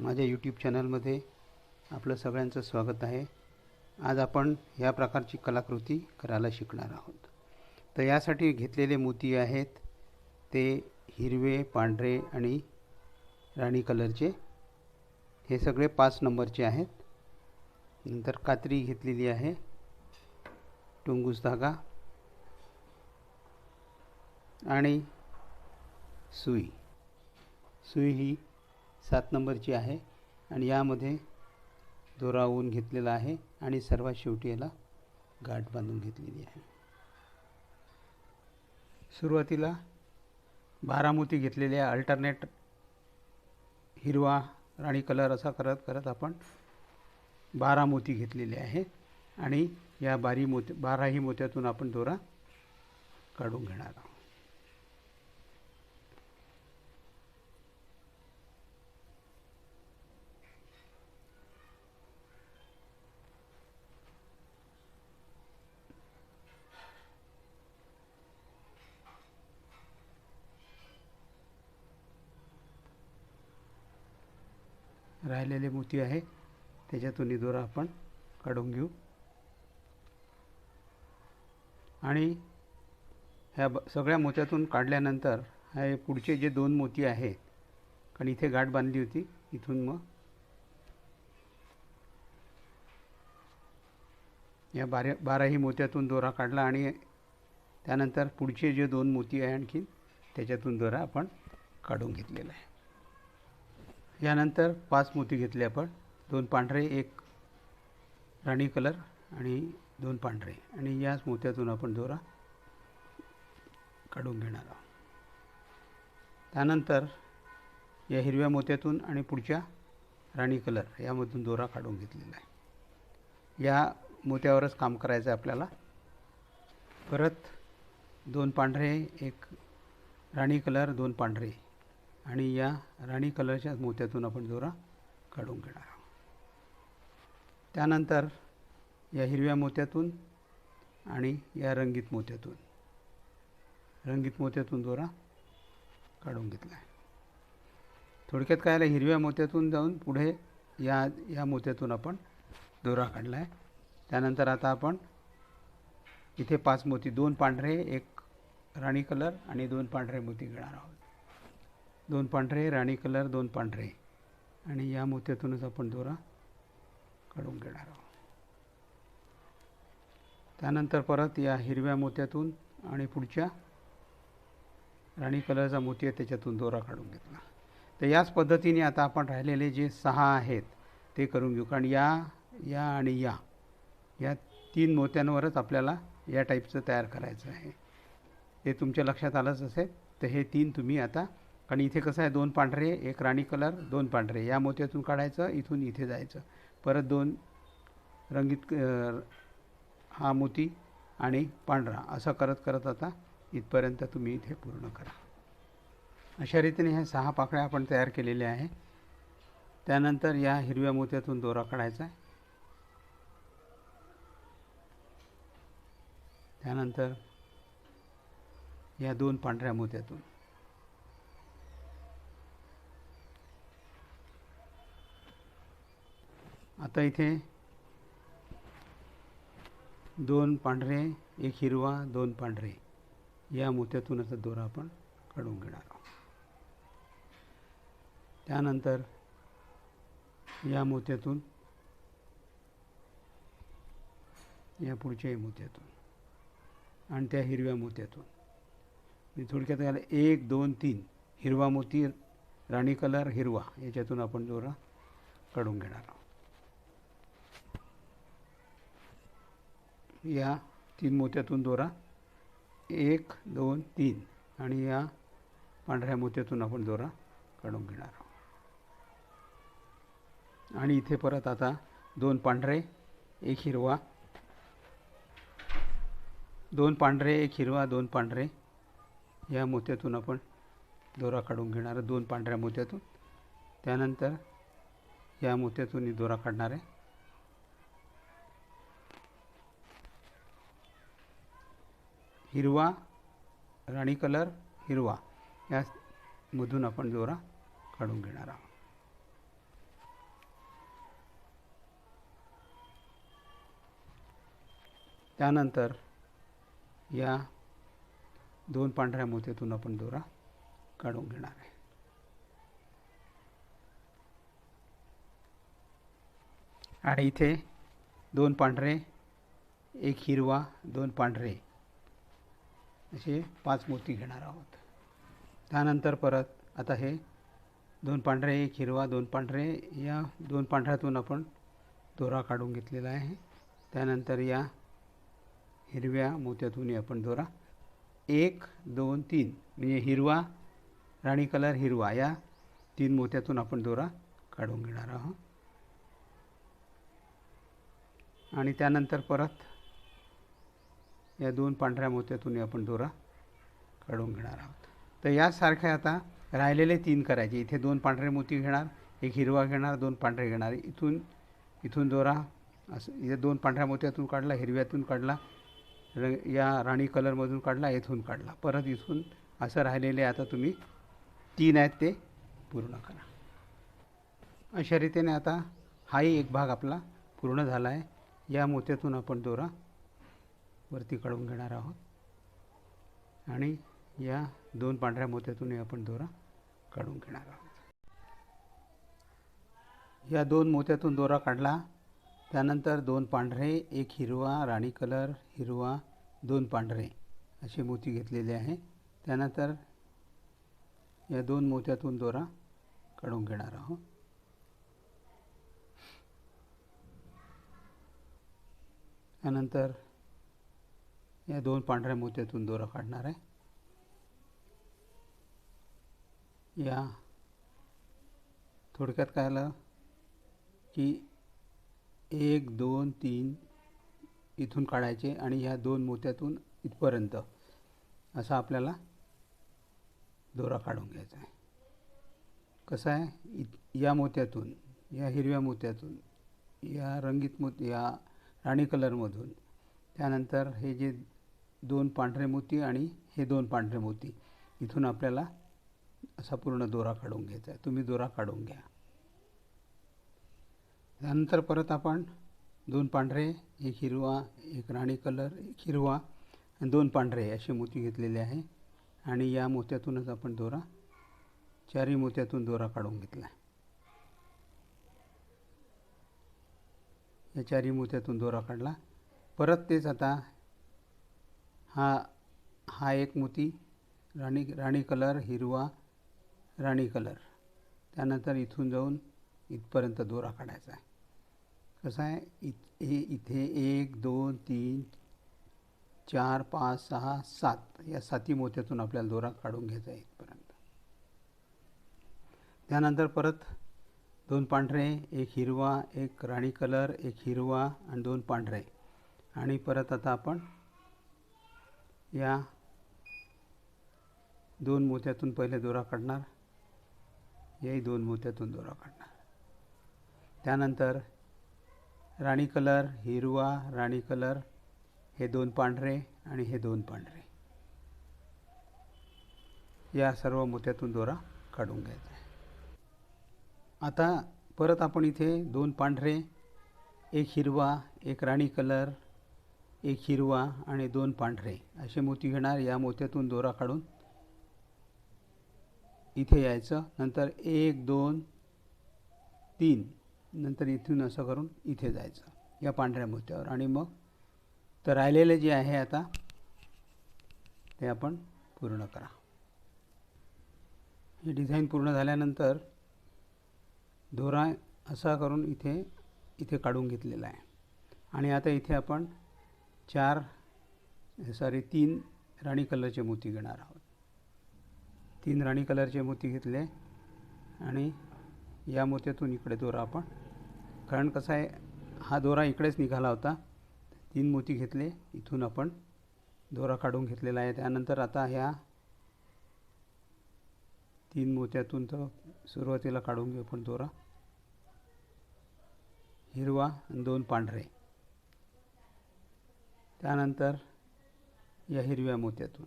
माझ्या यूट्यूब चॅनलमध्ये आपलं सगळ्यांचं स्वागत आहे. आज आपण या प्रकारची कलाकृती करायला शिकणार आहोत. तर यासाठी घेतलेले मोती आहेत ते हिरवे पांढरे आणि राणी कलरचे. हे सगळे पाच नंबरचे आहेत. नंतर कात्री घेतलेली आहे. टुंगूस धागा आणि सुई. सुई ही सात नंबरची आहे आणि यामध्ये दोरा ऊन घेतलेला आहे आणि सर्वात शेवटी याला गाठ बांधून घेतलेली आहे. सुरुवातीला बारा मोती घेतलेल्या अल्टरनेट हिरवा राणी कलर असा करत करत आपण बारा मोती घेतलेले आहे आणि या बारी मोत्या बाराही मोत्यातून आपण दोरा काढून घेणार आहोत. राहिलेले मोती आहे. त्याच्यातून दोरा आपण काढून घेऊ. आणि ह्या ब सगळ्या मोत्यातून काढल्यानंतर हे पुढचे जे दोन मोती आहेत कारण इथे गाठ बांधली होती इथून मग या बारा बाराही मोत्यातून दोरा काढला आणि त्यानंतर पुढचे जे दोन मोती आहे आणखी त्याच्यातून दोरा आपण काढून घेतलेला आहे. यानंतर पाच मोती घेतले आपण. दोन पांढरे एक राणी कलर आणि दोन पांढरे. आणि याच मोत्यातून आपण दोरा काढून घेणार आहोत. त्यानंतर या हिरव्या मोत्यातून आणि पुढच्या राणी कलर यामधून दोरा काढून घेतलेला आहे. या मोत्यावरच काम करायचं आहे आपल्याला. परत दोन पांढरे एक राणी कलर दोन पांढरे. आणि या राणी कलरच्या मोत्यातून आपण दोरा काढून घेणार आहोत. त्यानंतर या हिरव्या मोत्यातून आणि या रंगीत मोत्यातून रंगीत मोत्यातून दोरा काढून घेतला आहे. थोडक्यात काय हिरव्या मोत्यातून जाऊन पुढे या या मोत्यातून आपण दोरा काढला आहे. त्यानंतर आता आपण इथे पाच मोती दोन पांढरे एक राणी कलर आणि दोन पांढरे मोती घेणार आहोत. दोन पांढरे राणी कलर दोन पांढरे. आणि या मोत्यातूनच आपण दोरा काढून घेणार आहोत. त्यानंतर परत या हिरव्या मोत्यातून आणि पुढच्या राणी कलरचा मोती आहे त्याच्यातून दोरा काढून घेतला. तर याच पद्धतीने आता आपण राहिलेले जे सहा आहेत ते करून घेऊ. कारण या या आणि या या तीन मोत्यांवरच आपल्याला या टाईपचं तयार करायचं आहे. ते तुमच्या लक्षात आलंच असेल तर हे तीन तुम्ही आता कारण इथे कसं आहे दोन पांढरे एक राणी कलर दोन पांढरे. या मोत्यातून काढायचं इथून इथे जायचं. परत दोन रंगीत हा मोती आणि पांढरा. असं करत करत आता इथपर्यंत तुम्ही इथे पूर्ण करा. अशा रीतीने ह्या सहा पाकळ्या आपण तयार केलेल्या आहे. त्यानंतर या हिरव्या मोत्यातून दोरा काढायचा आहे. त्यानंतर या दोन पांढऱ्या मोत्यातून आता इथे दोन पांढरे एक हिरवा दोन पांढरे. या मोत्यातून आता दोरा आपण काढून घेणार आहोत. त्यानंतर या मोत्यातून या पुढच्याही मोत्यातून आणि त्या हिरव्या मोत्यातून. मी थोडक्यात याला एक दोन तीन. हिरवा मोती राणी कलर हिरवा. याच्यातून आपण दोरा काढून घेणार आहोत. या तीन मोत्यातून दोरा. एक दोन तीन. आणि या पांढऱ्या मोत्यातून आपण दोरा काढून घेणार आहोत. आणि इथे परत आता दोन पांढरे एक हिरवा. दोन पांढरे एक हिरवा दोन पांढरे. या मोत्यातून आपण दोरा काढून घेणार दोन पांढऱ्या मोत्यातून. त्यानंतर या मोत्यातून दोरा काढणार आहे. हिरवा राणी कलर हिरवा. या मधून आपण जोरा काढून घेणार आहोत. त्यानंतर या दोन पांढऱ्या मोत्यातून आपण दोरा काढून घेणार आहे. आणि इथे दोन पांढरे एक हिरवा दोन पांढरे. असे पाच मोती घेणार आहोत. त्यानंतर परत आता हे दोन पांढरे एक हिरवा दोन पांढरे या दोन पांढऱ्यातून आपण दोरा काढून घेतलेला आहे. त्यानंतर या हिरव्या मोत्यातूनही आपण दोरा. एक दोन तीन म्हणजे हिरवा राणी कलर हिरवा या तीन मोत्यातून आपण दोरा काढून घेणार आहोत. आणि त्यानंतर परत या दोन पांढऱ्या मोत्यातून आपण दोरा काढून घेणार आहोत. तर यासारखे आता राहिलेले तीन करायचे. इथे दोन पांढरे मोती घेणार एक हिरवा घेणार दोन पांढरे घेणार. इथून इथून दोरा असं इथे दोन पांढऱ्या मोत्यातून काढला हिरव्यातून काढला र या राणी कलरमधून काढला येथून काढला. परत इथून असं राहिलेले आता तुम्ही तीन आहेत ते पूर्ण करा. अशा रीतीने आता हाही एक भाग आपला पूर्ण झाला आहे. या मोत्यातून आपण दोरा वरती काढून घेणार आहोत. आणि या दोन पांढऱ्या मोत्यातूनही आपण दोरा काढून घेणार आहोत. या दोन मोत्यातून दोरा काढला त्यानंतर दोन पांढरे एक हिरवा राणी कलर हिरवा दोन पांढरे असे मोती घेतलेले आहे. त्यानंतर या दोन मोत्यातून दोरा काढून घेणार आहोत. त्यानंतर या दोन पांढऱ्या मोत्यातून दोरा काढणार आहे. या. थोडक्यात काय आलं? की एक दोन तीन इथून काढायचे आणि ह्या दोन मोत्यातून इथपर्यंत असा आपल्याला दोरा काढून घ्यायचा आहे. कसं आहे? इत या मोत्यातून या हिरव्या मोत्यातून या रंगीत मोती या राणी कलरमधून त्यानंतर हे जे दोन पांढरे मोती आणि हे दोन पांढरे मोती. इथून आपल्याला असा पूर्ण दोरा काढून घ्यायचा आहे. तुम्ही दोरा काढून घ्या. त्यानंतर परत आपण दोन पांढरे एक हिरवा एक राणी कलर एक हिरवा आणि दोन पांढरे असे मोती घेतलेले आहे. आणि या मोत्यातूनच आपण दोरा चारही मोत्यातून दोरा काढून घेतला आहे. या चारही मोत्यातून दोरा काढला. परत तेच आता हा हा एक मोती राणी राणी कलर हिरवा राणी कलर. त्यानंतर इथून जाऊन इथपर्यंत दोरा काढायचा आहे. कसं आहे? इत हे इथे एक दोन तीन चार पाच सहा सात. या साती मोत्यातून आपल्याला दोरा काढून घ्यायचा आहे इथपर्यंत. त्यानंतर परत दोन पांढरे एक हिरवा एक राणी कलर एक हिरवा आणि दोन पांढरे. आणि परत आता आपण या दोन मोत्यातून पहिले दोरा काढणार याही दोन मोत्यातून दोरा काढणार. त्यानंतर राणी कलर हिरवा राणी कलर हे दोन पांढरे आणि हे दोन पांढरे. या सर्व मोत्यातून दोरा काढून घ्यायचा आहे. आता परत आपण इथे दोन पांढरे एक हिरवा एक राणी कलर एक हिरवा आणि दोन पांढरे. असे मोती घेणार या मोत्यातून दोरा काढून इथे यायचं. नंतर एक दोन तीन. नंतर इथून असं करून इथे जायचं या पांढऱ्या मोत्यावर. आणि मग तर राहिलेले जे आहे आता ते आपण पूर्ण करा. हे डिझाईन पूर्ण झाल्यानंतर दोरा असा करून इथे इथे काढून घेतलेला आहे. आणि आता इथे आपण चार सॉरी तीन राणी कलरचे मोती घेणार आहोत. तीन राणी कलरचे मोती घेतले आणि या मोत्यातून इकडे दोरा आपण कारण कसं आहे हा दोरा इकडेच निघाला होता. तीन मोती घेतले इथून आपण दोरा काढून घेतलेला आहे. त्यानंतर आता ह्या तीन मोत्यातून तर सुरुवातीला काढून घेऊ आपण दोरा. हिरवा आणि दोन पांढरे. त्यानंतर या हिरव्या मोत्यातून.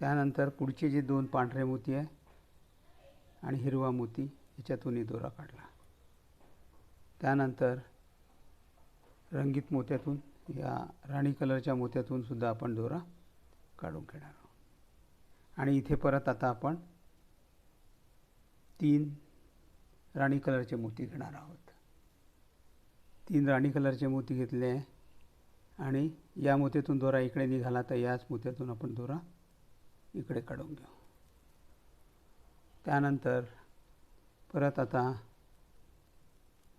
त्यानंतर पुढचे जे दोन पांढरे मोती आहे आणि हिरवा मोती याच्यातूनही दोरा काढला. त्यानंतर रंगीत मोत्यातून या राणी कलरच्या मोत्यातून सुद्धा आपण दोरा काढून घेणार आहोत. आणि इथे परत आता आपण तीन राणी कलरचे मोती घेणार आहोत. तीन राणी कलरचे मोती घेतले आहे आणि या मोत्यातून दोरा इकडे निघाला तर याच मोत्यातून आपण दोरा इकडे काढून घेऊ. त्यानंतर परत आता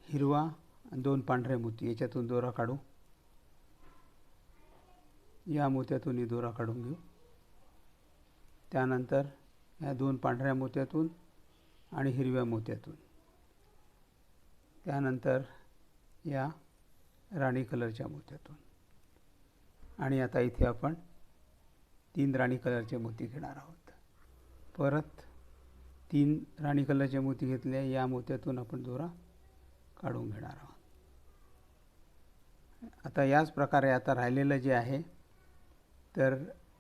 हिरवा आणि दोन पांढरे मोती याच्यातून दोरा काढू. या मोत्यातूनही दोरा काढून घेऊ. त्यानंतर या दोन पांढऱ्या मोत्यातून आणि हिरव्या मोत्यातून. त्यानंतर या राणी कलरच्या मोत्यातून. आणि आता इथे आपण तीन राणी कलरचे मोती घेणार आहोत. परत तीन राणी कलरचे मोती घेतले या मोत्यातून आपण दोरा काढून घेणार आहोत. आता याच प्रकारे आता राहिलेलं जे आहे तर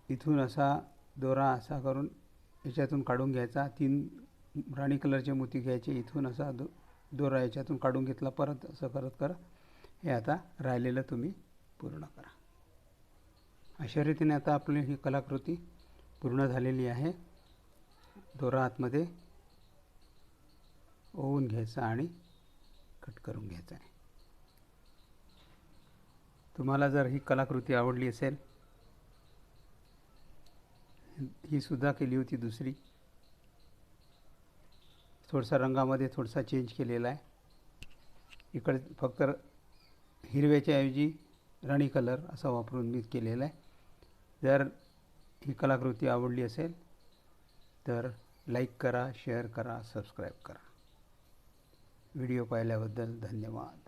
इथून असा दोरा असा करून याच्यातून काढून घ्यायचा. तीन राणी कलरचे मोती घ्यायचे इथून असा दो दोरा याच्यातून काढून घेतला परत असं करत करत हे आता राहिलेलं तुम्ही पूर्ण करा. अशा रीतीने आता आपली ही कलाकृती पूर्ण झालेली आहे. दोरा आतमध्ये ओवून घ्यायचा आणि कट करून घ्यायचा आहे. तुम्हाला जर ही कलाकृती आवडली असेल ही सुद्धा केली होती दुसरी. थोडसा रंगामध्ये थोडासा चेंज केलेला आहे. इकडे फक्त हिरव्याच्या ऐवजी राणी कलर असा वापरून मी केलेला आहे. जर ही कलाकृती आवडली असेल तर लाईक करा शेअर करा सबस्क्राईब करा. व्हिडिओ पाहिल्याबद्दल धन्यवाद.